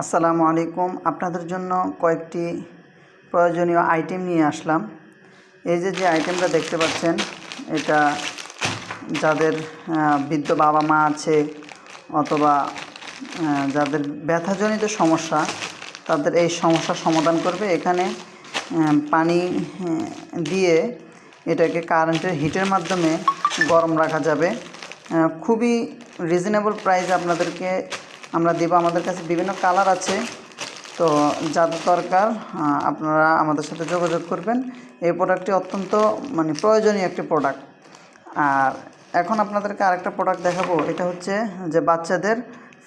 আসসালামু আলাইকুম। আপনাদের জন্য কয়েকটি প্রয়োজনীয় আইটেম নিয়ে আসলাম। এই যে যে আইটেমটা দেখতে পাচ্ছেন, এটা যাদের বৃদ্ধ বাবা মা আছে অথবা যাদের ব্যথাজনিত সমস্যা, তাদের এই সমস্যার সমাধান করবে। এখানে পানি দিয়ে এটাকে কারেন্টের হিটের মাধ্যমে গরম রাখা যাবে। খুবই রিজনেবল প্রাইস আপনাদেরকে আমরা দেবো। আমাদের কাছে বিভিন্ন কালার আছে। তো যাদের দরকার আপনারা আমাদের সাথে যোগাযোগ করবেন। এই প্রোডাক্টটি অত্যন্ত মানে প্রয়োজনীয় একটি প্রোডাক্ট আর এখন আপনাদেরকে আরেকটা প্রোডাক্ট দেখাবো। এটা হচ্ছে যে বাচ্চাদের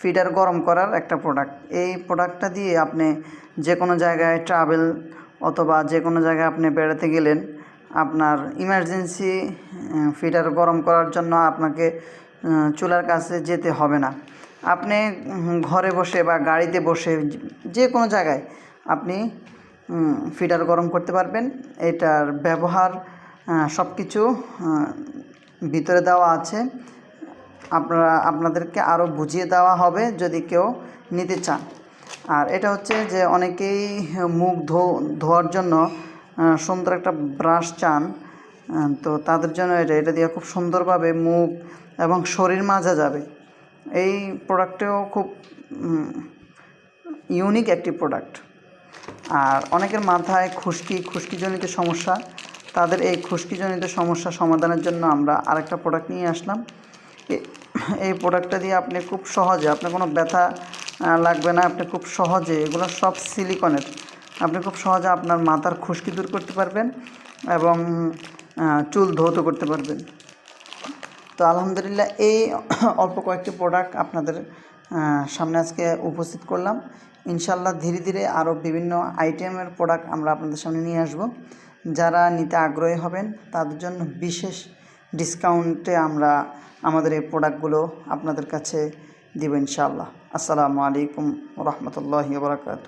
ফিডার গরম করার একটা প্রোডাক্ট এই প্রোডাক্টটা দিয়ে আপনি যে কোনো জায়গায় ট্রাভেল অথবা যে কোনো জায়গায় আপনি বেড়াতে গেলেন, আপনার ইমার্জেন্সি ফিডার গরম করার জন্য আপনাকে চুলার কাছে যেতে হবে না। আপনি ঘরে বসে বা গাড়িতে বসে যে কোনো জায়গায় আপনি ফিডার গরম করতে পারবেন। এটার ব্যবহার সব কিছু ভিতরে দেওয়া আছে। আপনারা, আপনাদেরকে আরও বুঝিয়ে দেওয়া হবে যদি কেউ নিতে চান। আর এটা হচ্ছে যে অনেকেই মুখ ধো, ধোয়ার জন্য সুন্দর একটা ব্রাশ চান তো তাদের জন্য এটা এটা দিয়ে খুব সুন্দরভাবে মুখ এবং শরীর মাজা যাবে। এই প্রোডাক্টেও খুব ইউনিক একটি প্রোডাক্ট আর অনেকের মাথায় খুশকি, খুশকিজনিত সমস্যা। তাদের এই খুশকিজনিত সমস্যা সমাধানের জন্য আমরা আরেকটা প্রোডাক্ট নিয়ে আসলাম। এই প্রোডাক্টটা দিয়ে আপনি খুব সহজে, আপনার কোনো ব্যথা লাগবে না, আপনি খুব সহজে এগুলো সব সিলিকনের আপনি খুব সহজে আপনার মাথার খুশকি দূর করতে পারবেন এবং চুল ধৌত করতে পারবেন। তো আলহামদুলিল্লাহ এই অল্প কয়েকটি প্রোডাক্ট আপনাদের সামনে আজকে উপস্থিত করলাম। ইনশাল্লাহ ধীরে ধীরে আরও বিভিন্ন আইটেমের প্রোডাক্ট আমরা আপনাদের সামনে নিয়ে আসব। যারা নিতে আগ্রহী হবেন, তাদের জন্য বিশেষ ডিসকাউন্টে আমরা আমাদের এই প্রোডাক্টগুলো আপনাদের কাছে দিব ইনশাআল্লাহ। আসসালামু আলাইকুম রহমতুল্লাহি বারকাত